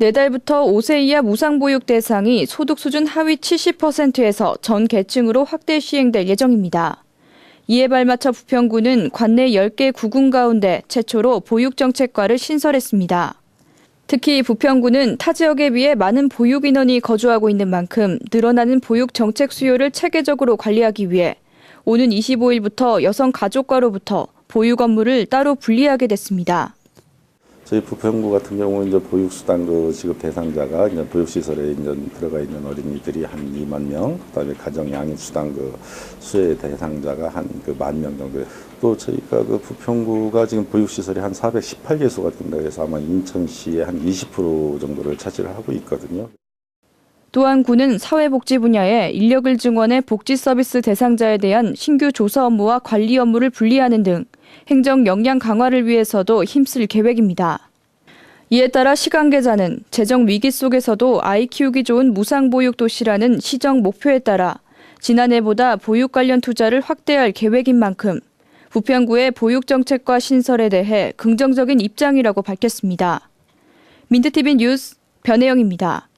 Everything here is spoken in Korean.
내달부터 5세 이하 무상보육 대상이 소득 수준 하위 70%에서 전 계층으로 확대 시행될 예정입니다. 이에 발맞춰 부평구는 관내 10개 구군 가운데 최초로 보육정책과를 신설했습니다. 특히 부평구는 타 지역에 비해 많은 보육 인원이 거주하고 있는 만큼 늘어나는 보육 정책 수요를 체계적으로 관리하기 위해 오는 25일부터 여성 가족과로부터 보육 업무를 따로 분리하게 됐습니다. 저희 부평구 같은 경우는 이제 보육수당 그 지급 대상자가 이제 보육시설에 이제 들어가 있는 어린이들이 한 2만 명, 그다음에 가정 양육수당 그 수혜 대상자가 한 그 만 명 정도. 또 저희가 그 부평구가 지금 보육시설이 한 418개소가 된다 해서 아마 인천시의 한 20% 정도를 차지를 하고 있거든요. 또한 구는 사회복지 분야에 인력을 증원해 복지 서비스 대상자에 대한 신규 조사 업무와 관리 업무를 분리하는 등 행정 역량 강화를 위해서도 힘쓸 계획입니다. 이에 따라 시간계좌는 재정 위기 속에서도 아이 키우기 좋은 무상보육 도시라는 시정 목표에 따라 지난해보다 보육 관련 투자를 확대할 계획인 만큼 부평구의 보육 정책과 신설에 대해 긍정적인 입장이라고 밝혔습니다. 민트TV 뉴스 변혜영입니다.